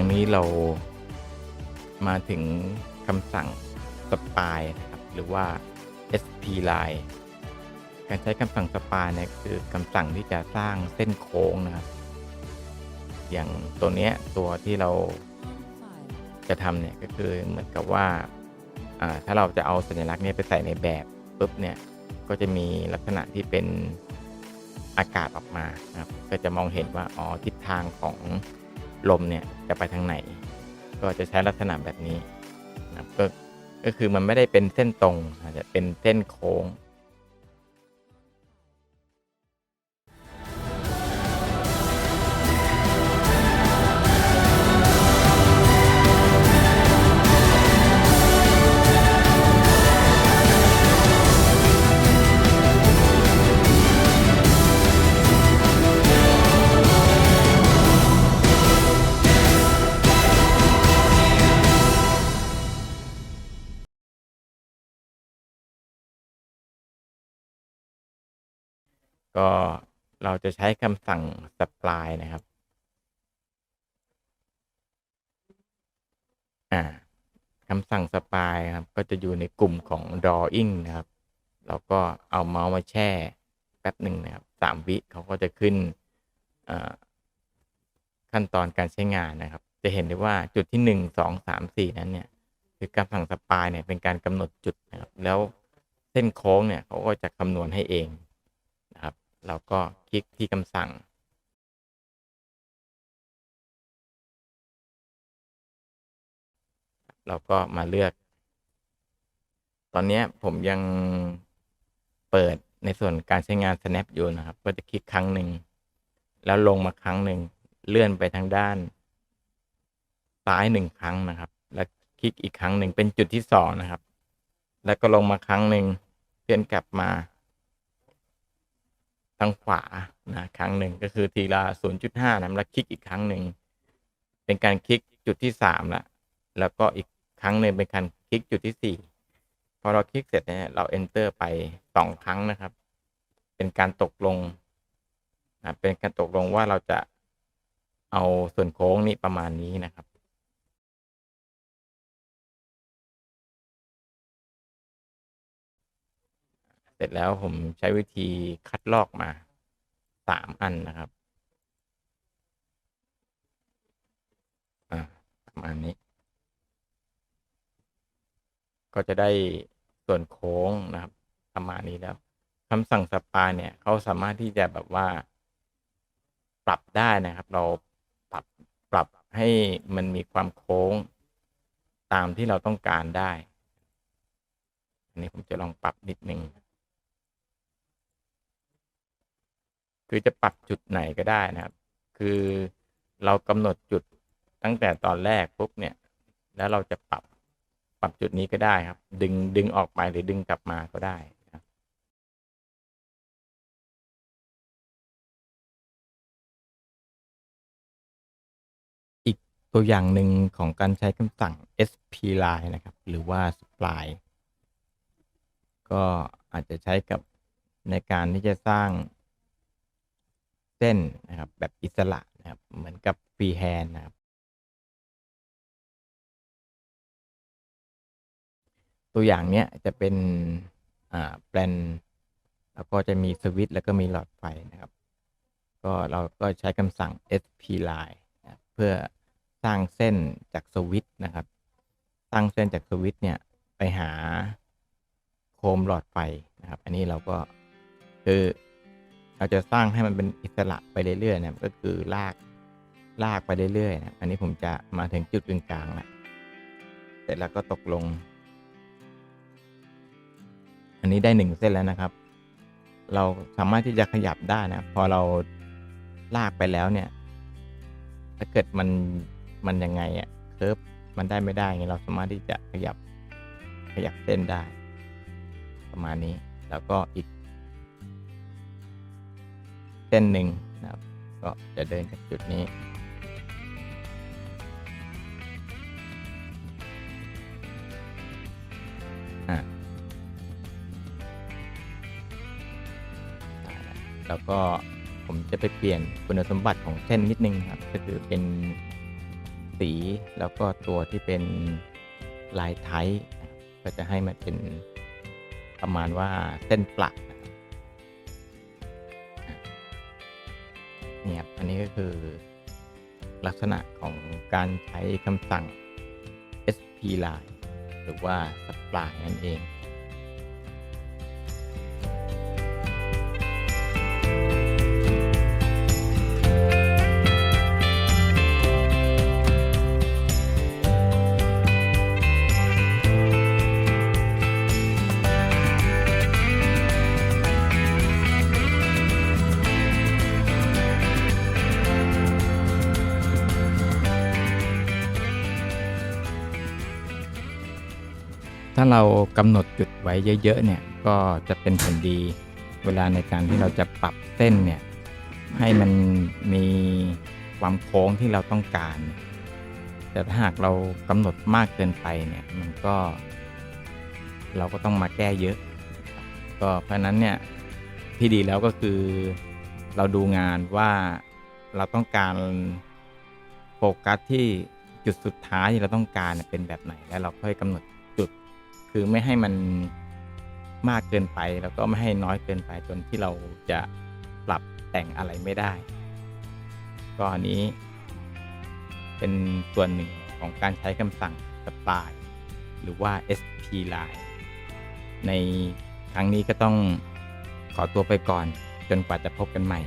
รั้งนี้เรามาถึงคำสั่งสปายนะครับหรือว่า SP line การใช้คำสั่งสปายเนี่ยคือคำสั่งที่จะสร้างเส้นโค้งนะครับ อย่างตัวเนี้ยตัวที่เราจะทำเนี่ยก็คือเหมือนกับว่าถ้าเราจะเอาสัญลักษณ์เนี้ไปใส่ในแบบปุ๊บเนี่ยก็จะมีลักษณะที่เป็นอากาศออกมานะครับก็จะมองเห็นว่าอ๋อทิศทางของ ลมเนี่ยจะไปทางไหน ก็จะใช้ลักษณะแบบนี้นะครับก็ก็คือมันไม่ได้เป็นเส้นตรงอาจจะเป็นเส้นโค้ง ก็เราจะใช้คำสั่ง supply นะครับ อ่าคำสั่ง supply ครับ ก็จะอยู่ในกลุ่มของ drawing นะครับ เราก็เอาเมาส์มาแช่ แป๊บหนึ่งนะครับสามวิเขาก็จะขึ้นขั้นตอนการใช้งานนะครับ จะเห็นได้ว่าจุดที่หนึ่งสองสามสี่นั้นเนี่ย คือการสั่งสปายเนี่ยเป็นการกำหนดจุดนะครับ แล้วเส้นโค้งเนี่ยเขาก็จะคำนวณให้เอง เราก็คลิกที่คำสั่ง เราก็มาเลือก ตอนนี้ผมยังเปิดในส่วนการใช้งาน snap อยู่นะครับ ก็จะคลิกครั้งหนึ่ง แล้วลงมาครั้งหนึ่ง เลื่อนไปทางด้าน ซ้ายหนึ่งครั้งนะครับ แล้วคลิกอีกครั้งหนึ่งเป็นจุดที่สองนะครับ แล้วก็ลงมาครั้งหนึ่งเลื่อนกลับมา ทางขวานะครั้งหนึ่งก็คือทีละ 0.5นะแล้วคลิกอีกครั้งหนึ่งเป็นการคลิกจุดที่สามละแล้วก็อีกครั้งหนึ่งเป็นการคลิกจุดที่สี่พอเราคลิกเสร็จเนี่ยเรา enter ไปสองครั้งนะครับ เป็นการตกลงนะเป็นการตกลงว่าเราจะเอาส่วนโค้งนี้ประมาณนี้นะครับ เสร็จแล้วผมใช้วิธีคัดลอกมาสามอันนะครับอ่าประมาณนี้ ก็จะได้ส่วนโค้งนะครับประมาณนี้แล้วคำสั่งสปาเนี่ยเขาสามารถที่จะแบบว่า ปรับได้นะครับ เราปรับปรับให้มันมีความโค้งตามที่เราต้องการได้ อันนี้ผมจะลองปรับนิดนึง คือจะปรับจุดไหนก็ได้นะครับ คือเรากำหนดจุดตั้งแต่ตอนแรกปุ๊บเนี่ย แล้วเราจะปรับปรับจุดนี้ก็ได้ครับ ดึงดึงออกไปหรือดึงกลับมาก็ได้อีกตัวอย่างหนึ่งของการใช้คำสั่ง sp line นะครับ หรือว่า supply ก็อาจจะใช้กับในการที่จะสร้าง เส้นนะครับ แบบอิสระนะครับ เหมือนกับฟรีแฮนนะครับ ตัวอย่างเนี้ยจะเป็นอ่าแปลนแล้วก็จะมีสวิตช์แล้วก็มีหลอดไฟนะครับ ก็เราก็ใช้คำสั่ง sp line นะเพื่อสร้างเส้นจากสวิตช์นะครับ สร้างเส้นจากสวิตช์เนี่ยไปหาโคมหลอดไฟนะครับ อันนี้เราก็คือ เราจะสร้างให้มันเป็นอิสระไปเรื่อยๆนะครับก็คือลากลากไปเรื่อยๆนะอันนี้ผมจะมาถึงจุดกึ่งกลางแล้วเสร็จแล้วก็ตกลง อันนี้ได้หนึ่งเส้นแล้วนะครับ เราสามารถที่จะขยับได้นะ พอเราลากไปแล้วเนี่ย ถ้าเกิดมันมันยังไงอะเคิร์ฟมันได้ไม่ได้ไงเราสามารถที่จะขยับขยับเส้นได้ ประมาณนี้แล้วก็อีก เส้นหนึ่งนะครับ ก็จะเดินจากจุดนี้อะได้แล้วก็ผมจะไปเปลี่ยนคุณสมบัติของเส้นนิดนึงครับ ก็คือเป็นสีแล้วก็ตัวที่เป็นลายไทป์นะครับก็จะให้มันเป็นประมาณว่าเส้นปลัก เนี่ยครับอันนี้ก็คือลักษณะของการใช้คำสั่ง sp line หรือว่า supply นั่นเอง ถ้าเรากำหนดจุดไว้เยอะๆเนี่ยก็จะเป็นผลดีเวลาในการที่เราจะปรับเส้นเนี่ยให้มันมีความโค้งที่เราต้องการ แต่ถ้าหากเรากำหนดมากเกินไปเนี่ยมันก็ เราก็ต้องมาแก้เยอะ ก็เพราะนั้นเนี่ยที่ดีแล้วก็คือเราดูงานว่าเราต้องการโฟกัสที่จุดสุดท้ายที่เราต้องการเป็นแบบไหนแล้วเราค่อยกำหนด คือไม่ให้มันมากเกินไปแล้วก็ไม่ให้น้อยเกินไปจนที่เราจะปรับแต่งอะไรไม่ได้ ก็อันนี้ เป็นส่วนหนึ่งของการใช้คำสั่ง spy หรือว่า sp line ในครั้งนี้ก็ต้องขอตัวไปก่อนจนกว่าจะพบกันใหม่